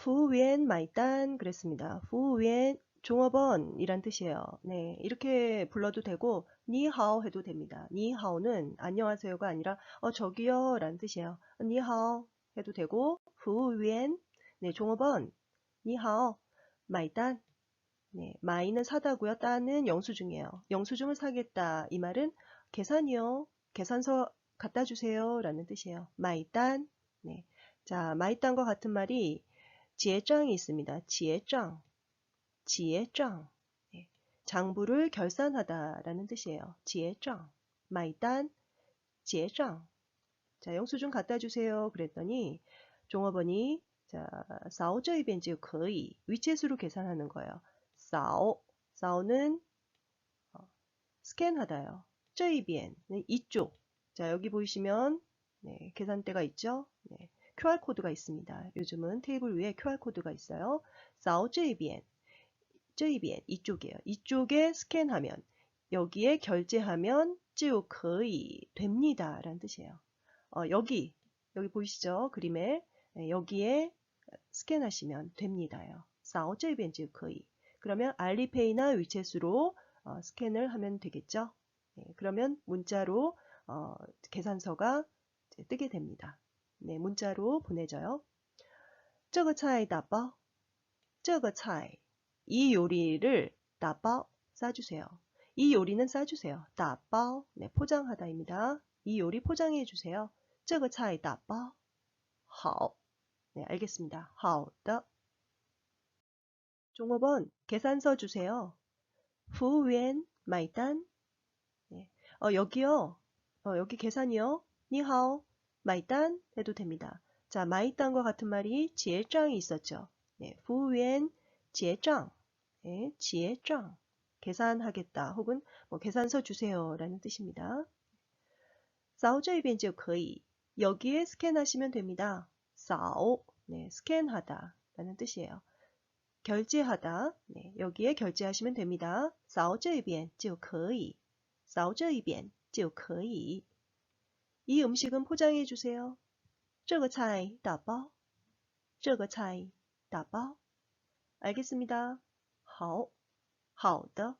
후위엔 마이단 그랬습니다. 후위엔 종업원이란 뜻이에요. 네, 이렇게 불러도 되고 니하오 해도 됩니다. 니하오는 안녕하세요가 아니라 어 저기요 라는 뜻이에요. 니하오 해도 되고 후위엔 네, 종업원 니하오 마이단 네, 마이는 사다고요. 딴은 영수증이에요. 영수증을 사겠다. 이 말은 계산이요. 계산서 갖다 주세요. 라는 뜻이에요. 마이단. 네. 자, 마이단과 같은 말이 지혜장이 있습니다. 지혜장, 지혜장. 예. 장부를 결산하다라는 뜻이에요. 지혜장, 마이단, 지혜장. 자, 영수증 갖다 주세요. 그랬더니 종업원이 자, 사오저이벤지 거의 위챗수로 계산하는 거예요. 사오, 사오는 어, 스캔하다요. 저이비엔은 네, 이쪽. 자, 여기 보이시면 네, 계산대가 있죠. 네. QR코드가 있습니다. 요즘은 테이블 위에 QR코드가 있어요. 扫这一边, 这一边 이쪽이에요. 이쪽에 스캔하면 여기에 결제하면 就可以 됩니다. 라는 뜻이에요. 어, 여기 여기 보이시죠? 그림에 네, 여기에 스캔하시면 됩니다요. 扫这边就可以 그러면 알리페이나 위챗으로 어, 스캔을 하면 되겠죠. 네, 그러면 문자로 어, 계산서가 이제 뜨게 됩니다. 네, 문자로 보내져요. 这个菜打包.这个菜. 이 요리를 打包 싸주세요. 이 요리는 싸주세요. 打包 네, 포장하다입니다. 이 요리 포장해 주세요. 这个菜打包.好. 네, 알겠습니다. 好的. 종업원 계산서 주세요. 후위엔 마이단. 네. 어, 여기요. 어, 여기 계산이요. 니하오. 마이단 해도 됩니다. 자, 마이단과 같은 말이 지혜장이 있었죠. 네, 후위엔 지혜장. 네, 지혜장. 계산하겠다 혹은 뭐 계산서 주세요라는 뜻입니다. 扫这边就可以. 여기에 스캔하시면 됩니다. 扫. 네, 스캔하다 라는 뜻이에요. 결제하다. 네, 여기에 결제하시면 됩니다. 扫这边就可以.扫这一边就可以. 이 음식은 포장해 주세요. 这个菜打包.这个菜打包. 알겠습니다. 好.好的.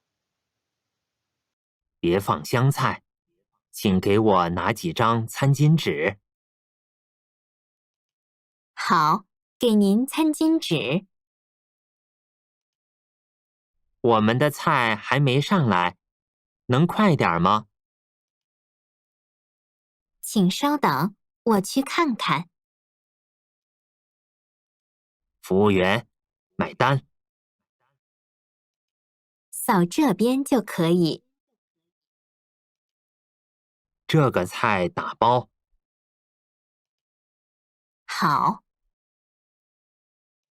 别放香菜，请给我拿几张餐巾纸。好，给您餐巾纸。我们的菜还没上来，能快点吗？ 请稍等，我去看看。服务员，买单。扫这边就可以。这个菜打包。好，